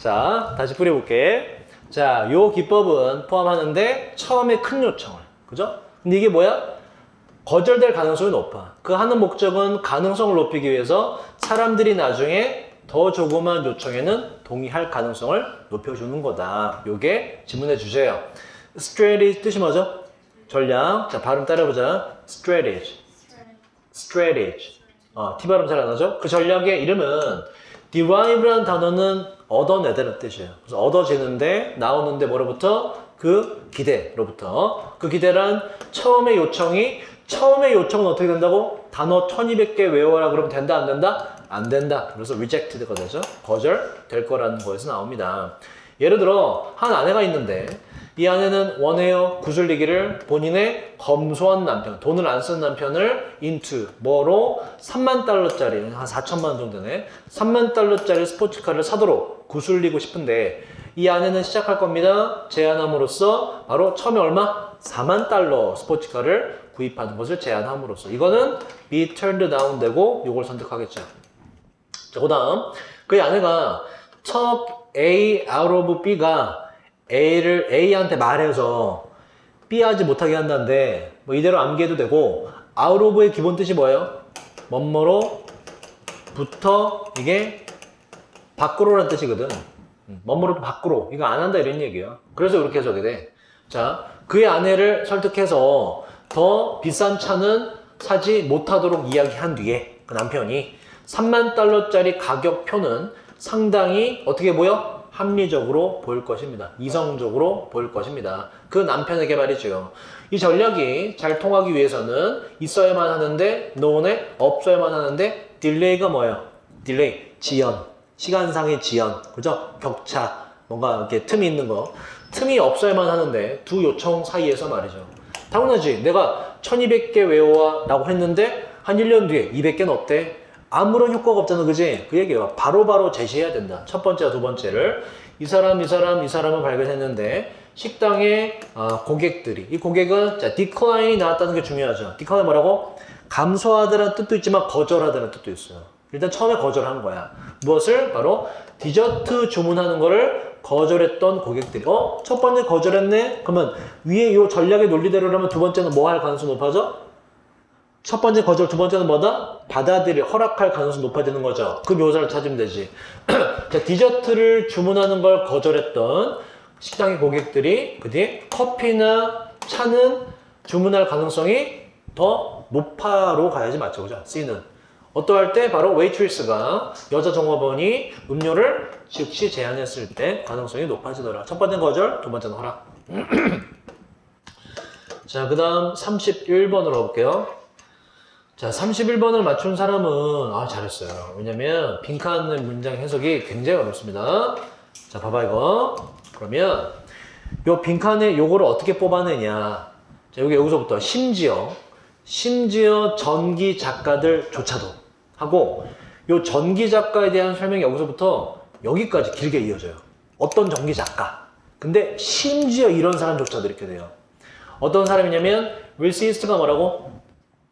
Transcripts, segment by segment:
자, 다시 뿌려볼게. 자, 요 기법은 포함하는데 처음에 큰 요청을. 그죠? 근데 이게 뭐야? 거절될 가능성이 높아. 그 하는 목적은 가능성을 높이기 위해서 사람들이 나중에 더 조그만 요청에는 동의할 가능성을 높여주는 거다. 요게 지문의 주제예요. strategy 뜻이 뭐죠? 전략. 자, 발음 따라해보자. strategy. strategy. 어, T 발음 잘 안 하죠? 그 전략의 이름은 derive라는 단어는 얻어내다는 뜻이에요. 그래서 얻어지는데 나오는데 뭐로부터 그 기대로부터 그 기대란 처음에 요청이 처음에 요청은 어떻게 된다고? 단어 1200개 외워라 그러면 된다 안 된다? 안 된다. 그래서 rejected가 되죠. 거절될 거라는 거에서 나옵니다. 예를 들어 한 아내가 있는데 이 아내는 원해요 구슬리기를 본인의 검소한 남편 돈을 안 쓰는 남편을 into 뭐로? 3만 달러짜리 한 4천만 원 정도 되네. 3만 달러짜리 스포츠카를 사도록 구슬리고 싶은데 이 아내는 시작할 겁니다. 제안함으로써 바로 처음에 얼마? 4만 달러 스포츠카를 구입하는 것을 제안함으로써. 이거는 be turned down 되고 이걸 선택하겠죠. 자, 그 다음, 그 아내가 첫 A out of B가 A를 A한테 말해서 B 하지 못하게 한다는데, 뭐 이대로 암기해도 되고, out of의 기본 뜻이 뭐예요? 뭐뭐로 부터 이게 밖으로라는 뜻이거든. 음, 뭐뭐로 밖으로. 이거 안 한다 이런 얘기야. 그래서 이렇게 해석이 돼. 자, 그의 아내를 설득해서 더 비싼 차는 사지 못하도록 이야기한 뒤에 그 남편이 3만 달러짜리 가격표는 상당히 어떻게 보여? 합리적으로 보일 것입니다. 이성적으로 보일 것입니다. 그 남편에게 말이죠. 이 전략이 잘 통하기 위해서는 있어야만 하는데 노원에 없어야만 하는데 딜레이가 뭐예요? 딜레이, 지연, 시간상의 지연, 그죠? 격차, 뭔가 이렇게 틈이 있는 거. 틈이 없어야만 하는데 두 요청 사이에서 말이죠. 당연하지. 내가 1200개 외워와 라고 했는데 한 1년 뒤에 200개는 없대. 아무런 효과가 없잖아, 그지? 그 얘기예요. 바로바로 제시해야 된다. 첫 번째와 두 번째를. 이 사람, 이 사람, 이 사람을 발견했는데, 식당에 아, 고객들이, 이 고객은, 자, 디클라인이 나왔다는 게 중요하죠. 디클라인 뭐라고? 감소하다는 뜻도 있지만 거절하다는 뜻도 있어요. 일단 처음에 거절한 거야. 무엇을? 바로 디저트 주문하는 거를 거절했던 고객들이. 어? 첫 번째 거절했네? 그러면 위에 이 전략의 논리대로라면 두 번째는 뭐 할 가능성이 높아져? 첫 번째 거절, 두 번째는 뭐다? 받아들일, 허락할 가능성이 높아지는 거죠. 그 묘사를 찾으면 되지. 자, 디저트를 주문하는 걸 거절했던 식당의 고객들이 그 뒤에 커피나 차는 주문할 가능성이 더 높아로 가야지 맞죠, 그죠? C는. 어떠할 때 바로 웨이트리스가 여자 종업원이 음료를 즉시 제안했을 때 가능성이 높아지더라. 첫 번째는 거절, 두 번째는 허락. 자, 그 다음 31번으로 가볼게요. 자, 31번을 맞춘 사람은, 아, 잘했어요. 왜냐면, 빈칸의 문장 해석이 굉장히 어렵습니다. 자, 봐봐, 이거. 그러면, 요 빈칸에 요거를 어떻게 뽑아내냐. 자, 여기 여기서부터 심지어, 심지어 전기 작가들조차도 하고, 요 전기 작가에 대한 설명이 여기서부터 여기까지 길게 이어져요. 어떤 전기 작가. 근데 심지어 이런 사람조차도 이렇게 돼요. 어떤 사람이냐면, resist가 뭐라고?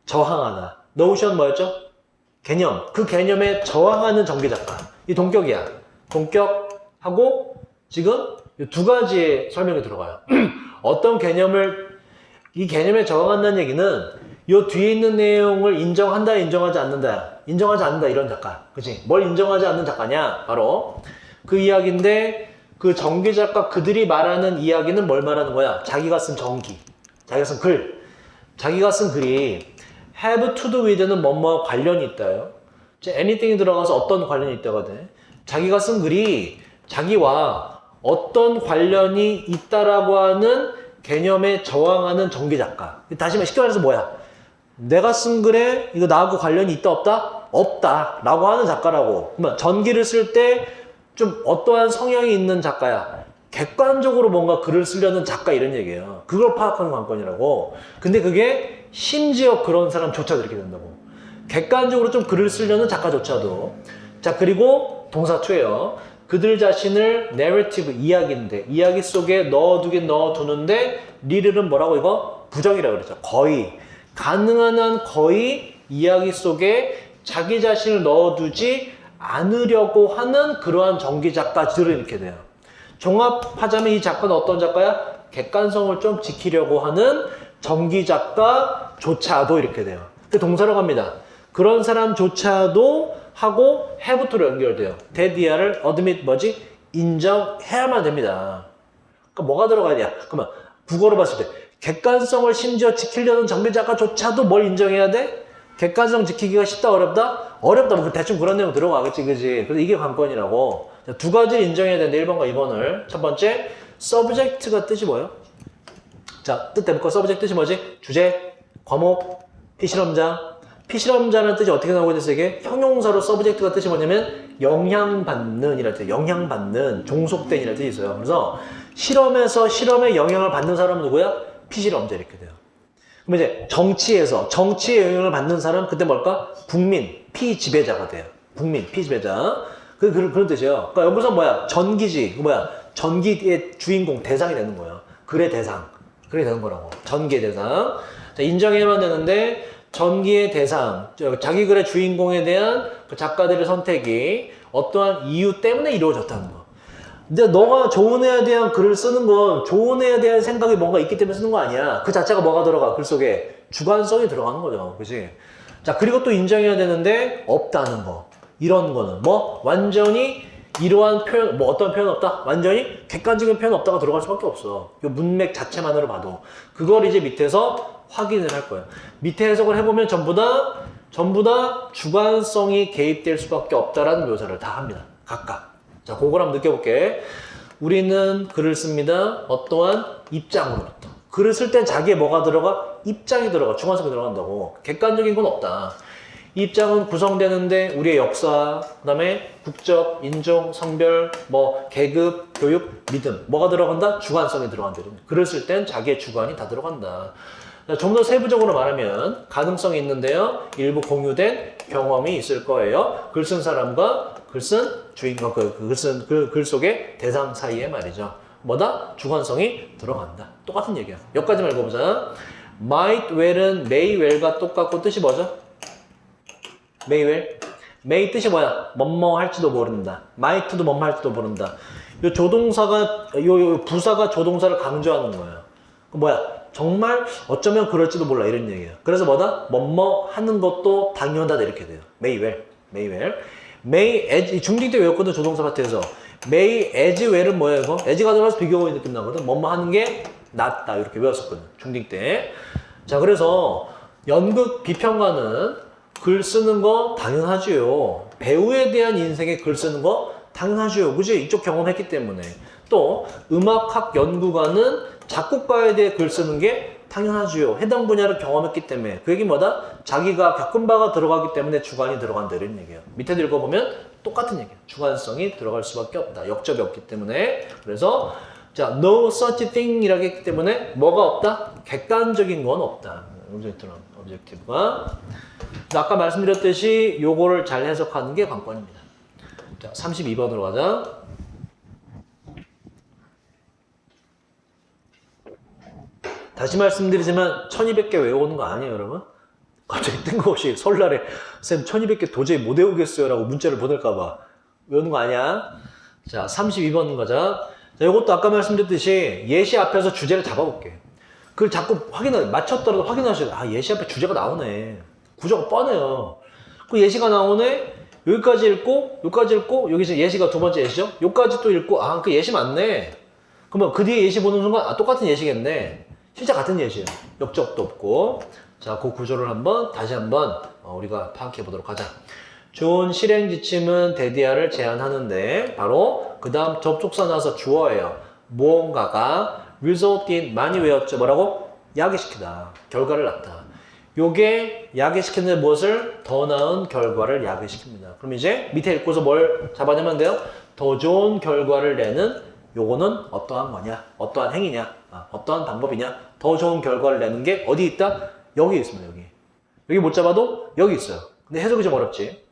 저항하다. 노션 뭐였죠? 개념. 그 개념에 저항하는 전기 작가. 이 동격이야. 동격하고 지금 이두 가지의 설명이 들어가요. 어떤 개념을 이 개념에 저항한다는 얘기는 이 뒤에 있는 내용을 인정한다, 인정하지 않는다. 인정하지 않는다 이런 작가. 그치? 뭘 인정하지 않는 작가냐? 바로 그 이야기인데 그 전기 작가 그들이 말하는 이야기는 뭘 말하는 거야? 자기가 쓴 전기. 자기가 쓴 글. 자기가 쓴 글이 have to do with는 뭐뭐 관련이 있다요. 이제 anything이 들어가서 어떤 관련이 있다거든. 자기가 쓴 글이 자기와 어떤 관련이 있다라고 하는 개념에 저항하는 전기 작가. 다시 말해 쉽게 말해서 뭐야? 내가 쓴 글에 이거 나하고 관련이 있다 없다? 없다. 라고 하는 작가라고. 그러면 전기를 쓸 때 좀 어떠한 성향이 있는 작가야. 객관적으로 뭔가 글을 쓰려는 작가 이런 얘기예요. 그걸 파악하는 관건이라고. 근데 그게 심지어 그런 사람조차도 이렇게 된다고. 객관적으로 좀 글을 쓰려는 작가조차도. 자, 그리고 동사 2예요. 그들 자신을 내러티브 이야기인데 이야기 속에 넣어두긴 넣어두는데 리를은 뭐라고 이거 부정이라고 그러죠. 거의 가능한 한 거의 이야기 속에 자기 자신을 넣어두지 않으려고 하는 그러한 전기 작가들을 이렇게 돼요. 종합하자면 이 작가는 어떤 작가야? 객관성을 좀 지키려고 하는 전기 작가조차도 이렇게 돼요. 그 동사로 갑니다. 그런 사람조차도 하고 have토로 연결돼요. 대디아를 어드밋 뭐지? 인정해야만 됩니다. 그러니까 뭐가 들어가야 돼? 그러면 국어로 봤을 때 객관성을 심지어 지키려는 정비 작가조차도 뭘 인정해야 돼? 객관성 지키기가 쉽다 어렵다? 어렵다. 뭐 대충 그런 내용 들어가겠지, 그지? 그래서 이게 관건이라고. 자, 두 가지를 인정해야 되는데 1번과 2번을. 첫 번째, subject가 뜻이 뭐예요? 자, 뜻 대볼까? subject 뜻이 뭐지? 주제, 과목, 피실험자. 피실험자라는 뜻이 어떻게 나오고 있어요? 이게 형용사로 subject가 뜻이 뭐냐면 영향받는 이랄 때 영향받는 종속된 이랄 뜻이 있어요. 그래서 실험에서 실험에 영향을 받는 사람은 누구야? 피실험자 이렇게 돼요. 그럼 이제 정치에서 정치에 영향을 받는 사람 그때 뭘까? 국민, 피지배자가 돼요. 국민, 피지배자. 그, 그, 그런 뜻이에요. 그러니까 여기서 뭐야? 전기지. 그 뭐야? 전기의 주인공, 대상이 되는 거예요. 글의 대상. 그게 되는 거라고. 전기의 대상. 자, 인정해야만 되는데, 전기의 대상, 저, 자기 글의 주인공에 대한 그 작가들의 선택이 어떠한 이유 때문에 이루어졌다는 거. 근데 너가 좋은 애에 대한 글을 쓰는 건 좋은 애에 대한 생각이 뭔가 있기 때문에 쓰는 거 아니야. 그 자체가 뭐가 들어가? 글 속에 주관성이 들어가는 거죠. 그지? 자, 그리고 또 인정해야 되는데 없다는 거. 이런 거는 뭐 완전히 이러한 표현, 뭐 어떤 표현 없다? 완전히 객관적인 표현 없다가 들어갈 수밖에 없어. 이 문맥 자체만으로 봐도. 그걸 이제 밑에서 확인을 할 거예요. 밑에 해석을 해보면 전부 다, 전부 다 주관성이 개입될 수밖에 없다라는 묘사를 다 합니다. 각각. 자, 그걸 한번 느껴볼게. 우리는 글을 씁니다. 어떠한 입장으로부터. 글을 쓸 땐 자기의 뭐가 들어가? 입장이 들어가. 주관성이 들어간다고. 객관적인 건 없다. 이 입장은 구성되는데 우리의 역사, 그 다음에 국적, 인종, 성별, 뭐 계급, 교육, 믿음 뭐가 들어간다? 주관성이 들어간다. 쓸땐 자기의 주관이 다 들어간다. 좀 더 세부적으로 말하면 가능성이 있는데요. 일부 공유된 경험이 있을 거예요. 글 쓴 사람과 글 쓴 주인공, 그, 글 쓴, 그, 글 속의 대상 사이에 말이죠. 뭐다? 주관성이 들어간다. 똑같은 얘기야. 여기까지만 읽어보자. might well은 may well과 똑같고 뜻이 뭐죠? May well. may 뜻이 뭐야? 뭐뭐 할지도 모른다. might도 뭐뭐 할지도 모른다. 요 조동사가, 요, 요 부사가 조동사를 강조하는 거예요. 그 뭐야? 정말 어쩌면 그럴지도 몰라 이런 얘기예요. 그래서 뭐다? 뭐뭐 하는 것도 당연하다 이렇게 돼요. may well, may well. may as 이 중딩 때 외웠거든 조동사 파트에서 may as well은 뭐예요 이거? as가 들어가서 비교하고 느낌 나거든. 뭐뭐 하는 게 낫다 이렇게 외웠었거든 중딩 때. 자 그래서 연극 비평가는 글 쓰는 거 당연하지요. 배우에 대한 인생에 글 쓰는 거 당연하지요. 그지? 이쪽 경험했기 때문에. 또 음악학 연구가는 작곡가에 대해 글 쓰는 게 당연하지요. 해당 분야를 경험했기 때문에. 그 얘기 뭐다? 자기가 겪은 바가 들어가기 때문에 주관이 들어간다 이런 얘기예요. 밑에 읽어보면 똑같은 얘기예요. 주관성이 들어갈 수밖에 없다. 역접이 없기 때문에. 그래서 자, no such thing 이라고 했기 때문에 뭐가 없다? 객관적인 건 없다. 오브젝트는 오브젝티브가. 아까 말씀드렸듯이 요거를 잘 해석하는 게 관건입니다. 자, 32번으로 가자. 다시 말씀드리지만 1200개 외우는 거 아니에요, 여러분? 갑자기 뜬금없이 설날에 쌤 1200개 도저히 못 외우겠어요 라고 문자를 보낼까 봐 외우는 거 아니야? 자, 32번 가자. 자, 이것도 아까 말씀드렸듯이 예시 앞에서 주제를 잡아볼게. 그걸 자꾸 확인하, 맞췄더라도 확인하셔야 돼. 아, 예시 앞에 주제가 나오네. 구조가 뻔해요. 그 예시가 나오네. 여기까지 읽고, 여기까지 읽고, 여기서 예시가 두 번째 예시죠? 여기까지 또 읽고, 아, 그 예시 맞네. 그러면 그 뒤에 예시 보는 순간, 아, 똑같은 예시겠네. 진짜 같은 예시예요. 역적도 없고. 자, 그 구조를 한번, 다시 한번, 어, 우리가 파악해 보도록 하자. 좋은 실행 지침은 데디아를 제한하는데, 바로, 그 다음 접속사 나서 주어예요. 무언가가 result in 많이 외웠죠. 뭐라고? 야기시키다. 결과를 낳다. 요게 야기시키는 무엇을? 더 나은 결과를 야기시킵니다. 그럼 이제 밑에 읽고서 뭘 잡아내면 돼요? 더 좋은 결과를 내는 요거는 어떠한 거냐? 어떠한 행위냐? 아, 어떠한 방법이냐? 더 좋은 결과를 내는 게 어디 있다? 여기 있습니다. 여기. 여기 못 잡아도 여기 있어요. 근데 해석이 좀 어렵지.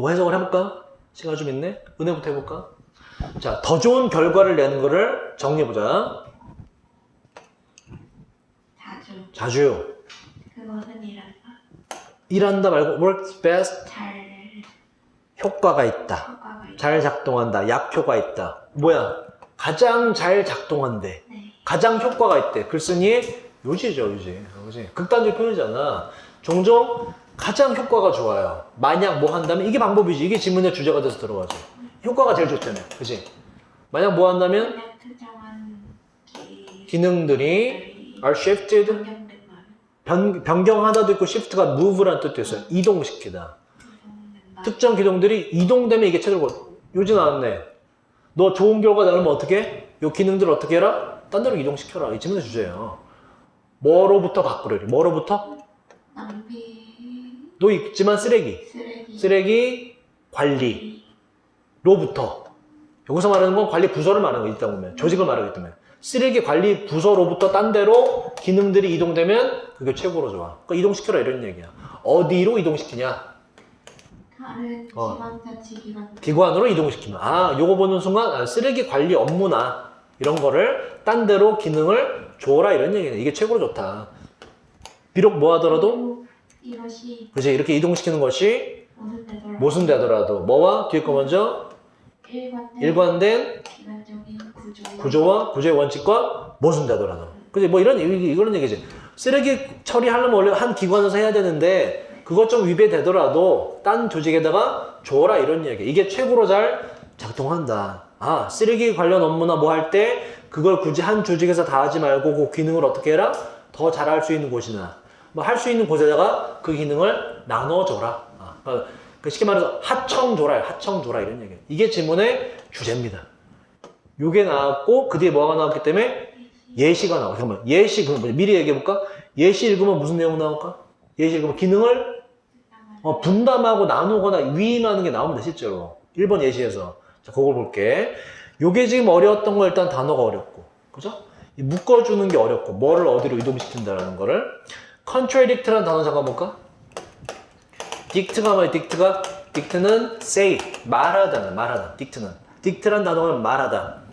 요 해석을 해볼까? 시간 좀 있네? 은혜부터 해볼까? 자, 더 좋은 결과를 내는 거를 정리해보자. 자주 자주. 그것은 일한다 일한다 말고 works best. 잘 효과가 있다. 효과가 있- 잘 작동한다. 약효가 있다. 뭐야? 가장 잘 작동한대. 네. 가장 효과가 있대. 글쓴이 요지죠, 요지. 요지. 극단적 표현이잖아. 종종 가장 효과가 좋아요. 만약 뭐 한다면 이게 방법이지. 이게 지문의 주제가 돼서 들어가죠. 효과가 제일 좋다며. 그지? 만약 뭐 한다면 기... 기능들이 are shifted 변, 변경하다도 있고 shift가 move라는 뜻도 있어요. 이동시키다. 변경된 말 특정 기능들이 이동되면 이게 최저고 요지 나왔네. 너 좋은 결과 나오면 어떻게? 해? 요 기능들 어떻게 해라? 딴 데로 이동시켜라. 이 질문의 주제예요. 뭐로부터 바꾸려니? 뭐로부터? 낭비 도 있지만 쓰레기. 쓰레기 쓰레기 관리로부터. 여기서 말하는 건 관리 부서를 말하는 거 있다 보면. 조직을 말하기 때문에. 쓰레기 관리 부서로부터 딴 데로 기능들이 이동되면 그게 최고로 좋아. 그러니까 이동시켜라 이런 얘기야. 어디로 이동시키냐? 다른 어. 지방자치 기관 기관으로 이동시키면 아 요거 보는 순간 아, 쓰레기 관리 업무나 이런 거를 딴 데로 기능을 줘라 이런 얘기네 이게 최고로 좋다 비록 뭐 하더라도 이것이 그지 이렇게 이동시키는 것이 모순되더라도 뭐와 뒤에 거 먼저 일관된 구조 구조와 구조의 원칙과 모순되더라도 그지? 뭐 이런 이- 이런 얘기지. 쓰레기 처리하려면 원래 한 기관에서 해야 되는데 그것 좀 위배되더라도 딴 조직에다가 줘라 이런 얘기. 이게 최고로 잘 작동한다. 아 쓰레기 관련 업무나 뭐 할 때 그걸 굳이 한 조직에서 다 하지 말고 그 기능을 어떻게 해라? 더 잘할 수 있는 곳이나 뭐 할 수 있는 곳에다가 그 기능을 나눠줘라. 아, 그러니까 그 쉽게 말해서 하청 줘라 하청 줘라 이런 얘기 이게 지문의 주제입니다 요게 나왔고 그 뒤에 뭐가 나왔기 때문에 예시가 나와. 잠깐만 예시 그럼 뭐지? 미리 얘기해 볼까? 예시 읽으면 무슨 내용 나올까? 예시 읽으면 기능을 어, 분담하고 나누거나 위임하는 게 나옵니다 실제로 1번 예시에서 자 그걸 볼게. 요게 지금 어려웠던 거 일단 단어가 어렵고 그죠? 이 묶어주는 게 어렵고 뭐를 어디로 이동시킨다라는 거를 contradict라는 단어 잠깐 볼까? Dict가 뭐야 dict가? dict는 say 말하다 말하다 dict는 dict란 단어는 말하다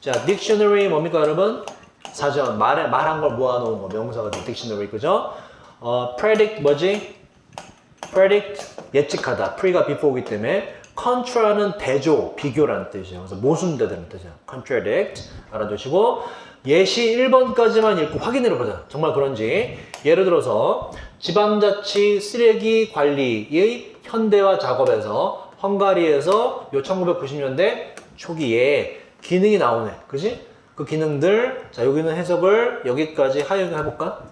자, 딕셔너리 뭡니까, 여러분? 사전, 말에, 말한 걸 모아놓은 거, 명사가 딕셔너리, 그죠? 어, predict 뭐지? predict, 예측하다. pre가 before이기 때문에 contra는 대조, 비교라는 뜻이에요. 그래서 모순되다는 뜻이에요. contradict, 알아두시고, 예시 1번까지만 읽고 확인해 보자. 정말 그런지. 예를 들어서, 지방자치 쓰레기 관리의 현대화 작업에서 헝가리에서 요 1990년대 초기에 기능이 나오네. 그지? 그 기능들, 자, 여기는 해석을 여기까지 하여 해볼까?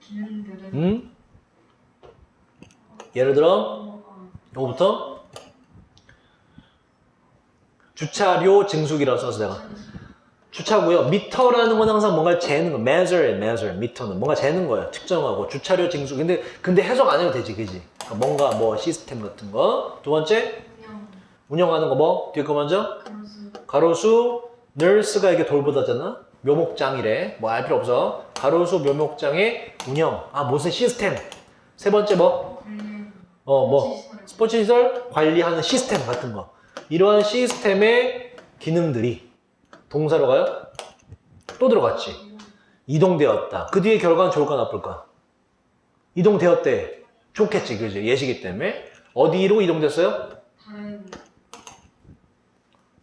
기능들은 음? 예를 들어, 어, 요거부터 주차료 증수기라고 써서 내가 주차고요. 미터라는 건 항상 뭔가 재는 거, measure, measure, 미터는 뭔가 재는 거예요. 측정하고 주차료 징수. 근데 근데 해석 안 해도 되지, 그지? 그러니까 뭔가 뭐 시스템 같은 거. 두 번째 운영 운영하는 거 뭐? 뒤에 거 먼저 가로수 nurse가 이게 돌보다잖아. 묘목장이래. 뭐 알 필요 없어. 가로수 묘목장의 운영. 아 무슨 시스템. 세 번째 뭐? 어 뭐? 스포츠 시설 관리하는 시스템 같은 거. 이러한 시스템의 기능들이 동사로 가요? 또 들어갔지. 이동되었다. 그 뒤에 결과는 좋을까 나쁠까? 이동되었대. 좋겠지, 그지? 예시기 때문에. 어디로 이동됐어요?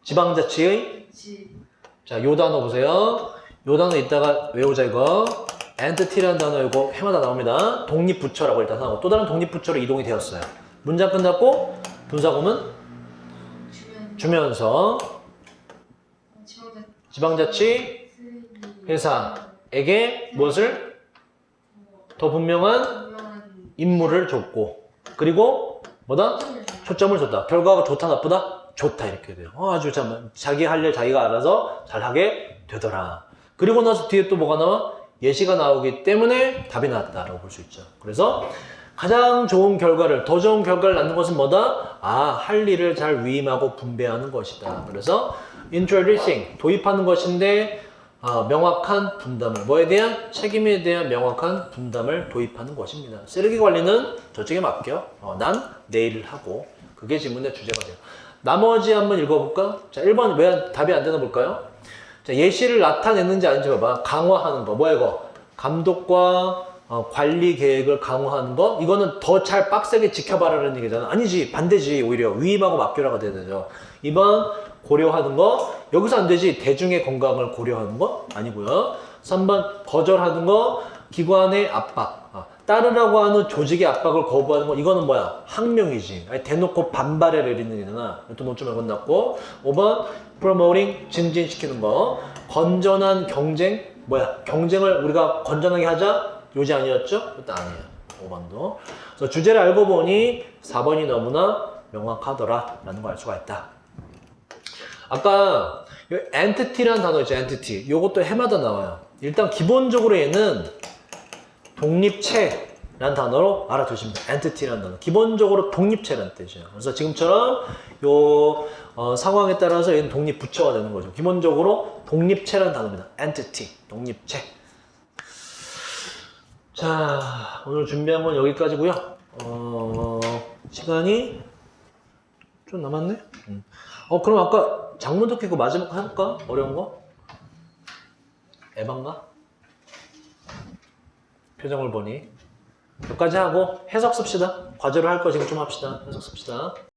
지방자치의 집 자, 요 단어 보세요. 요 단어 이따가 외우자 이거. entity라는 단어 이거 해마다 나옵니다. 독립부처라고 일단 하고 또 다른 독립부처로 이동이 되었어요. 문장 끝났고 분사구문 주면서 지방자 지방자치 회사에게 무엇을 더 분명한 임무를 줬고 그리고 뭐다? 초점을 줬다. 결과가 좋다 나쁘다? 좋다 이렇게 돼요. 어, 아주 참 자기 할 일 자기가 알아서 잘 하게 되더라. 그리고 나서 뒤에 또 뭐가 나와? 예시가 나오기 때문에 답이 나왔다라고 볼 수 있죠. 그래서 가장 좋은 결과를 더 좋은 결과를 낳는 것은 뭐다? 아, 할 일을 잘 위임하고 분배하는 것이다. 그래서 introducing 도입하는 것인데 아, 명확한 분담을 뭐에 대한 책임에 대한 명확한 분담을 도입하는 것입니다. 쓰레기 관리는 저쪽에 맡겨. 어, 난 내일 하고 그게 질문의 주제가 돼요. 나머지 한번 읽어볼까? 자, 1번 왜 답이 안 되나 볼까요? 자, 예시를 나타냈는지 아닌지 봐봐. 강화하는 거. 뭐야 이거? 감독과 어, 관리 계획을 강화하는 거 이거는 더 잘 빡세게 지켜봐라는 얘기잖아. 아니지. 반대지. 오히려 위임하고 맡겨라가 되죠. 2번 고려하는 거 여기서 안 되지. 대중의 건강을 고려하는 거 아니고요. 3번 거절하는 거 기관의 압박. 아, 따르라고 하는 조직의 압박을 거부하는 거 이거는 뭐야? 항명이지. 아니, 대놓고 반발에 내리는 게잖아. 또 노점을 건넜고. 5번 promoting 증진시키는 거. 건전한 경쟁? 뭐야? 경쟁을 우리가 건전하게 하자 요지 아니었죠? 그것도 아니에요 5번도 그래서 주제를 알고 보니 4번이 너무나 명확하더라 라는 걸 알 수가 있다 아까 이 entity라는 단어 있죠 entity 요것도 해마다 나와요 일단 기본적으로 얘는 독립체라는 단어로 알아두시면 돼요. entity라는 단어. 기본적으로 독립체라는 뜻이에요. 그래서 지금처럼 요 어, 상황에 따라서 얘는 독립 부처가 되는 거죠. 기본적으로 독립체라는 단어입니다. entity, 독립체. 자, 오늘 준비한 건 여기까지고요. 어, 시간이 좀 남았네. 음. 어, 그럼 아까 장문 듣기 그 마지막 거 할까? 어려운 거? 에반가? 표정을 보니 여기까지 하고 해석 씁시다 과제로 할 거 지금 좀 합시다 해석 씁시다